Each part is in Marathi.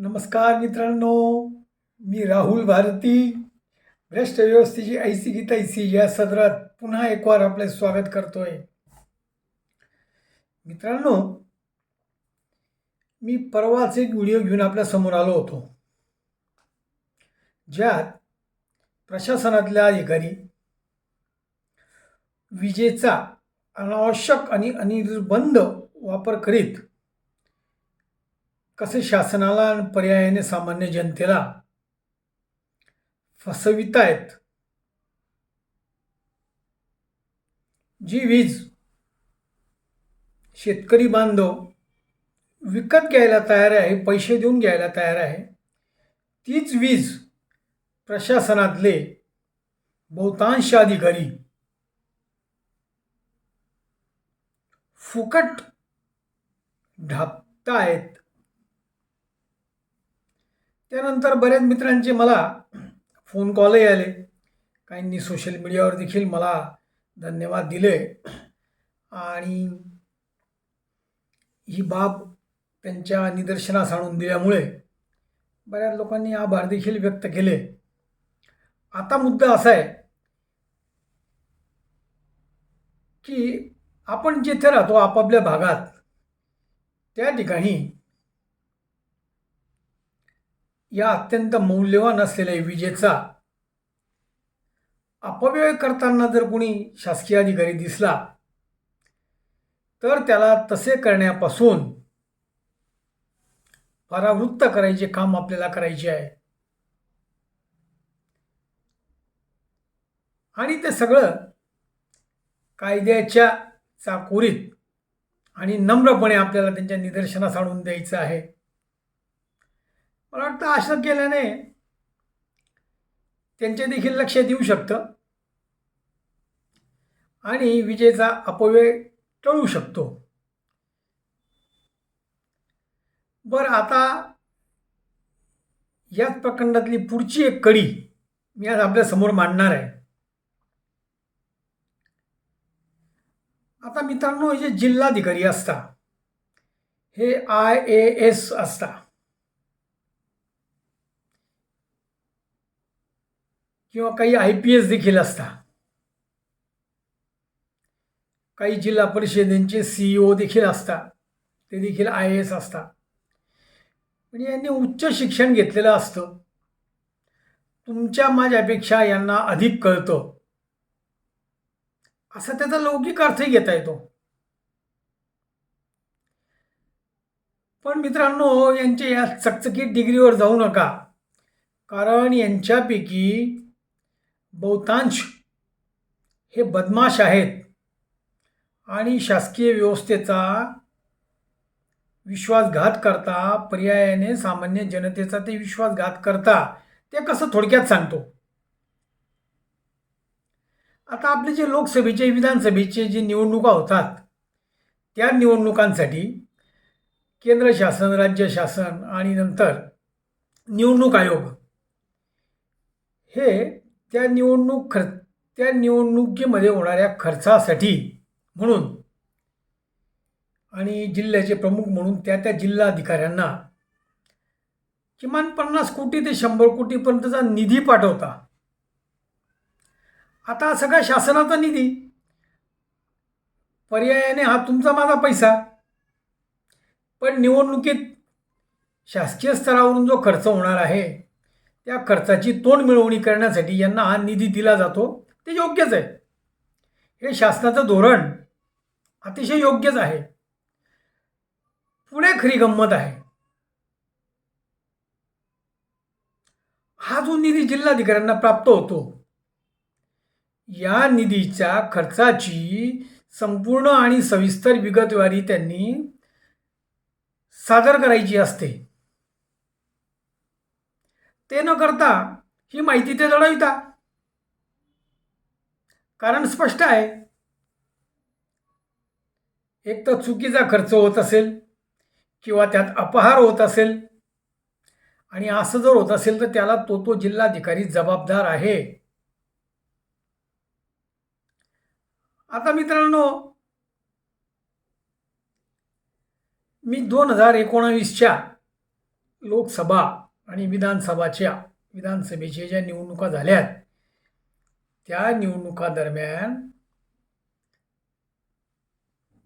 नमस्कार मित्रांनो मी राहुल भारती. भ्रष्ट व्यवस्थेची ऐसी गीता ऐसी या सदरात पुन्हा एक वार आपले स्वागत करतोय. मित्रांनो मी परवाच एक व्हिडिओ घेऊन आपल्यासमोर आलो होतो ज्यात प्रशासनातल्या अधिकारी विजेचा अनावश्यक आणि अनिर्बंध वापर करीत कसे शासनाला आणि पर्यायाने सामान्य जनतेला फसवितायत? जी वीज शेतकरी बांधव विकत घ्यायला तयार आहे पैसे देऊन घ्यायला तयार आहे तीच वीज प्रशासनातले बहुतांश अधिकारी फुकट ढापतायत. त्यानंतर बऱ्याच मित्रांचे मला फोन कॉलही आले. काहींनी सोशल मीडियावर देखील मला धन्यवाद दिले. आणि ही बाब त्यांच्या निदर्शनास आणून दिल्यामुळे बऱ्याच लोकांनी आभार देखील व्यक्त केले. आता मुद्दा असा आहे की आपण जिथे राहतो आपापल्या भागात त्या ठिकाणी या अत्यंत मौल्यवान असलेल्या विजेचा अपव्यय करताना जर कोणी शासकीय अधिकारी दिसला तर त्याला तसे करण्यापासून परावृत्त करायचे काम आपल्याला करायचे आहे. आणि ते सगळं कायद्याच्या चाकोरीत आणि नम्रपणे आपल्याला त्यांच्या निदर्शनास आणून द्यायचं आहे. मला वाटतं असं केल्याने त्यांचे देखील लक्ष देऊ शकतं. आणि विजेचा अपव्यय टळू शकतो. बरं आता याच प्रखंडातली पुढची एक कडी मी आज आपल्यासमोर मांडणार आहे. आता मित्रांनो हे जे जिल्हाधिकारी असता हे आय ए एस असता किंवा काही आय पी एस देखील असतात. काही जिल्हा परिषदेंचे सी ओ देखील असतात. ते देखील आय ए एस असतात. म्हणजे यांनी उच्च शिक्षण घेतलेलं असतं. तुमच्या माझ्यापेक्षा यांना अधिक कळतं. असा त्याचा लौकिक अर्थही घेता येतो. पण मित्रांनो यांच्या या चकचकीत डिग्रीवर जाऊ नका. कारण यांच्यापैकी बहुतांश हे बदमाश आहेत. आणि शासकीय व्यवस्थेचा विश्वासघात करता पर्यायाने सामान्य जनतेचा ते विश्वासघात करता ते कसं थोडक्यात सांगतो. आता आपले जे लोकसभेचे विधानसभेचे जे निवडणुका होतात त्या निवडणुकांसाठी केंद्र शासन राज्य शासन आणि नंतर निवडणूक आयोग हे त्या निवडणूक खर्च त्या निवडणुकीमध्ये होणाऱ्या खर्चासाठी म्हणून आणि जिल्ह्याचे प्रमुख म्हणून त्या त्या जिल्हाधिकाऱ्यांना किमान पन्नास कोटी ते शंभर कोटीपर्यंतचा निधी पाठवता. आता सगळा शासनाचा निधी पर्यायाने हा तुमचा माझा पैसा. पण निवडणुकीत शासकीय स्तरावरून जो खर्च होणार आहे त्या खर्चाची तोंड मिळवणी करण्यासाठी यांना हा निधी दिला जातो. ते योग्यच आहे. हे शासनाचं धोरण अतिशय योग्यच आहे. पुढे खरी गंमत आहे. हा जो निधी जिल्हाधिकाऱ्यांना प्राप्त होतो या निधीच्या खर्चाची संपूर्ण आणि सविस्तर विगतवारी त्यांनी सादर करायची असते. ते न करता ही माहिती ते लढविता कारण स्पष्ट आहे एक तर चुकीचा खर्च होत असेल किंवा त्यात अपहार होत असेल आणि असं जर होत असेल तर त्याला तो तो जिल्हाधिकारी जबाबदार आहे. आता मित्रांनो मी दोन हजार एकोणावीसच्या लोकसभा आणि विधानसभाच्या विधानसभेच्या ज्या निवडणुका झाल्यात त्या निवडणुका दरम्यान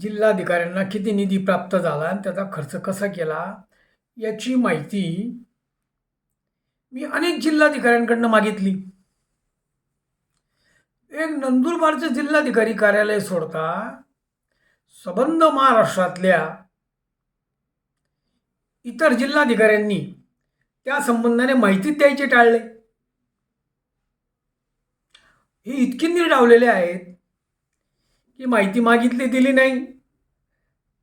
जिल्हाधिकाऱ्यांना किती निधी प्राप्त झाला आणि त्याचा खर्च कसा केला याची माहिती मी अनेक जिल्हाधिकाऱ्यांकडनं मागितली. एक नंदुरबारचे जिल्हाधिकारी कार्यालय सोडता सबंध महाराष्ट्रातल्या इतर जिल्हाधिकाऱ्यांनी त्या संबंधाने माहितीच द्यायचे टाळले. हे इतकी निर्डावलेले आहेत की माहिती मागितली दिली नाही.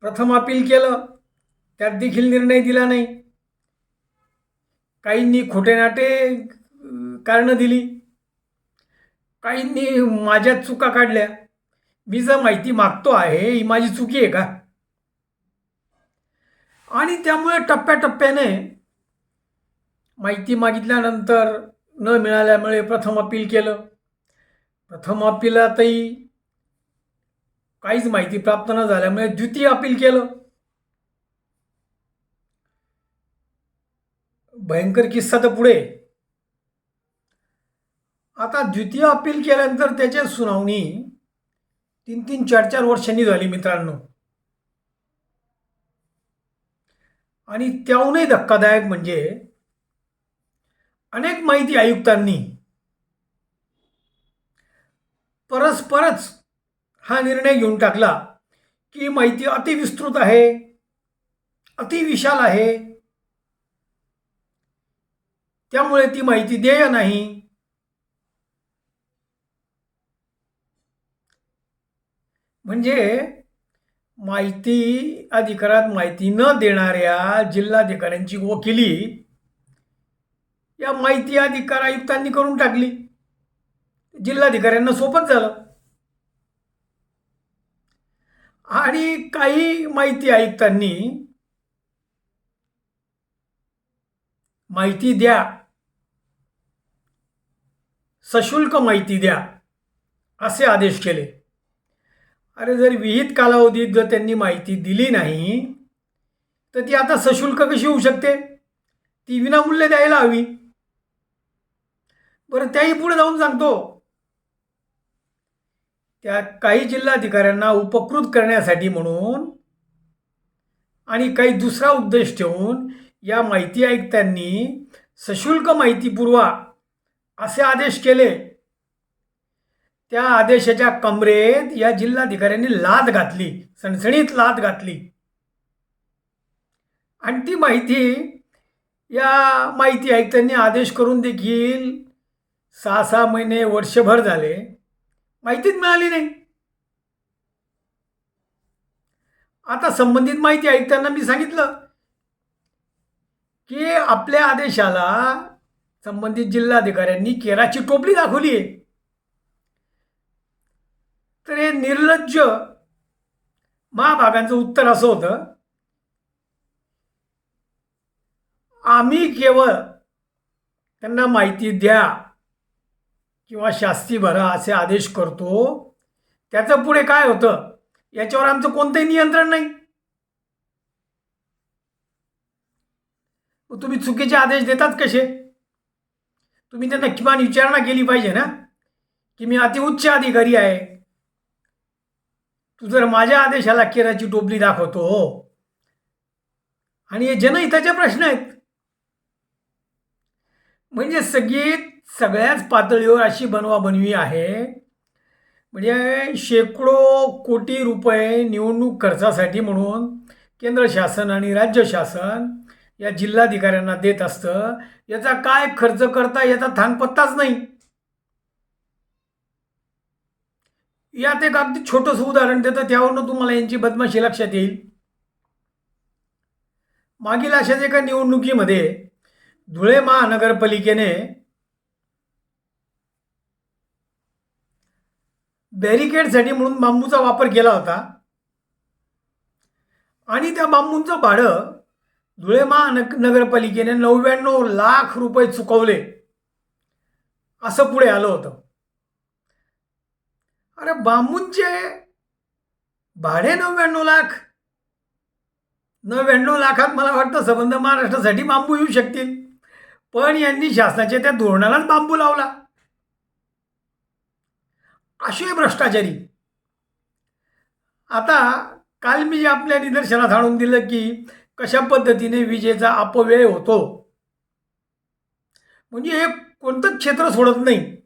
प्रथम अपील केलं त्यात देखील निर्णय दिला नाही. काहींनी खोटे नाटे कारणं दिली. काहींनी माझ्या चुका काढल्या. मी जर माहिती मागतो आहे ही माझी चुकी आहे का? आणि त्यामुळे टप्प्याटप्प्याने माहिती मागितल्यानंतर न मिळाल्यामुळे प्रथम अपील केलं. प्रथम अपीलातही काहीच माहिती प्राप्त न झाल्यामुळे द्वितीय अपील केलं. भयंकर किस्सा तर पुढे. आता द्वितीय अपील केल्यानंतर त्याची सुनावणी तीन तीन चार चार वर्षांनी झाली मित्रांनो. आणि त्याहूनही धक्कादायक म्हणजे अनेक माहिती आयुक्तांनी. परस्परच हा निर्णय घेऊन टाकला की माहिती अतिविस्तृत आहे अतिविशाल आहे. त्यामुळे ती माहिती देय नाही. म्हणजे माहिती अधिकारात माहिती न देणाऱ्या जिल्हाधिकाऱ्यांची वकिली या माहिती अधिकार आयुक्तांनी करून टाकली. जिल्हाधिकाऱ्यांना सोपत झालं. आणि काही माहिती आयुक्तांनी माहिती द्या. सशुल्क माहिती द्या असे आदेश केले. अरे जर विहित कालावधीत जर त्यांनी माहिती दिली नाही तर ती आता सशुल्क कशी होऊ शकते? ती विनामूल्य द्यायला हवी. बरं त्याही पुढे जाऊन सांगतो. त्या काही जिल्हाधिकाऱ्यांना उपकृत करण्यासाठी म्हणून आणि काही दुसरा उद्देश ठेवून या माहिती आयुक्तांनी सशुल्क माहिती पुरवा असे आदेश केले. त्या आदेशाच्या कमरेत या जिल्हाधिकाऱ्यांनी लाद घातली सणसणीत लाद घातली. आणि ती माहिती या माहिती आयुक्तांनी आदेश करून देखील सहा सहा महिने वर्षभर झाले. माहितीच मिळाली नाही. आता संबंधित माहिती ऐकताना मी सांगितलं की आपल्या आदेशाला संबंधित जिल्हाधिकाऱ्यांनी केराची टोपली दाखवली आहे. तर हे निर्लज्ज महाभागांचं उत्तर असं होतं. आम्ही केवळ त्यांना माहिती द्या. किंवा शास्ती भरा असे आदेश करतो त्याचं पुढे काय होतं? याच्यावर आमचं कोणतंही नियंत्रण नाही. तुम्ही चुकीचे आदेश देतात कसे? तुम्ही त्यांना किमान विचारणा केली पाहिजे ना की मी अतिउच्च अधिकारी आहे. तू जर माझ्या आदेशाला केराची टोपली दाखवतो. आणि हे जनहिताचे प्रश्न आहेत. म्हणजे सगळी सगळ्याच पातळीवर अशी बनवाबनवी आहे. म्हणजे शेकडो कोटी रुपये निवडणूक खर्चासाठी म्हणून केंद्र शासन आणि राज्य शासन या जिल्हाधिकाऱ्यांना देत असतं. याचा काय खर्च करता याचा थांगपत्ताच नाही. यात एक अगदी छोटंसं उदाहरण देतं त्यावरनं तुम्हाला यांची बदमाशी लक्षात येईल. मागील अशाच एका निवडणुकीमध्ये धुळे महानगरपालिकेने बॅरिकेडसाठी म्हणून बांबूचा वापर केला होता. आणि त्या बांबूंचं भाडं धुळे महानगरपालिकेने नव्याण्णव लाख रुपये चुकवले. असं पुढे आलं होतं. अरे बांबूंचे भाडे नव्याण्णव लाख? नव्याण्णव लाखात मला वाटतं संबंध महाराष्ट्रासाठी बांबू येऊ शकतील. पण यांनी शासनाच्या त्या धोरणालाच बांबू लावला. असे भ्रष्टाचारी. आता काल मी जे आपल्या निदर्शनात आणून दिलं की कशा पद्धतीने विजेचा अपव्यय होतो. म्हणजे हे कोणतं क्षेत्र सोडत नाही.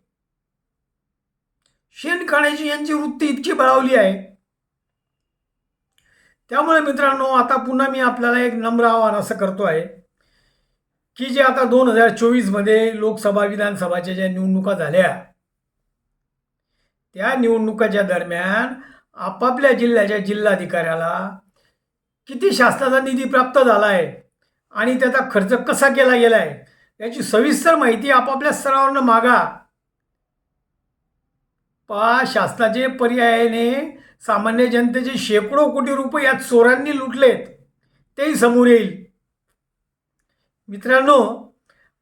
शेण खाण्याची यांची वृत्ती इतकी बळावली आहे. त्यामुळे मित्रांनो आता पुन्हा मी आपल्याला एक नम्र आव्हान असं करतो आहे की जे आता दोन हजार चोवीसमध्ये लोकसभा विधानसभाच्या ज्या निवडणुका झाल्या त्या निवडणुकाच्या दरम्यान आपापल्या जिल्ह्याच्या जिल्हाधिकाऱ्याला किती शासनाचा निधी प्राप्त झाला आहे आणि त्याचा खर्च कसा केला गेला आहे याची सविस्तर माहिती आपापल्या स्तरावरनं मागा. पा शासनाचे पर्यायाने सामान्य जनतेचे शेकडो कोटी रुपये यात चोरांनी लुटलेत. तेही समोर येईल. मित्रांनो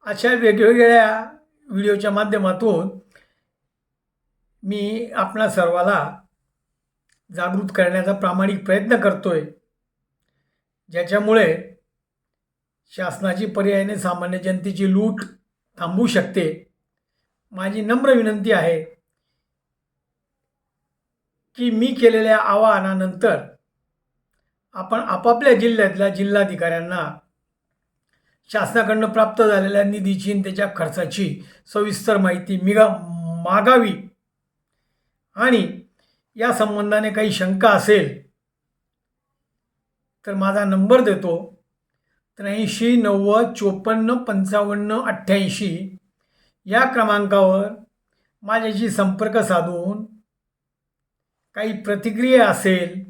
अशा वेगवेगळ्या व्हिडिओच्या माध्यमातून मी आपणा सर्वाला जागृत करण्याचा प्रामाणिक प्रयत्न करतो आहे ज्याच्यामुळे शासनाची पर्यायाने सामान्य जनतेची लूट थांबू शकते. माझी नम्र विनंती आहे की मी केलेल्या आवाहनानंतर आपण आपापल्या जिल्ह्यातल्या जिल्हाधिकाऱ्यांना शासनाकडनं प्राप्त झालेल्या निधीची आणि त्याच्या खर्चाची सविस्तर माहिती मिगा मागावी. आणि या संबंधाने काही शंका असेल तर माझा नंबर देतो त्र्याऐंशी नव्वद चोपन्न पंचावन्न अठ्ठ्याऐंशी. या क्रमांकावर माझ्याशी संपर्क साधून काही प्रतिक्रिया असेल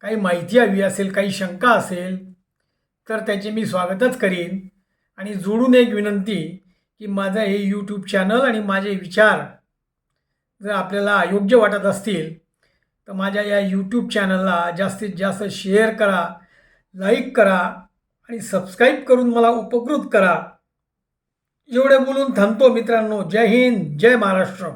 काही माहिती हवी असेल काही शंका असेल तर त्याचे मी स्वागतच करीन. आणि जोडून एक विनंती की माझं हे यूट्यूब चॅनल आणि माझे विचार जर आपल्याला अयोग्य वाटत असतील तर माझ्या या यूट्यूब चॅनलला जास्तीत जास्त शेअर करा लाईक करा आणि सबस्क्राईब करून मला उपकृत करा. एवढे बोलून थांबतो मित्रांनो. जय हिंद जय महाराष्ट्र.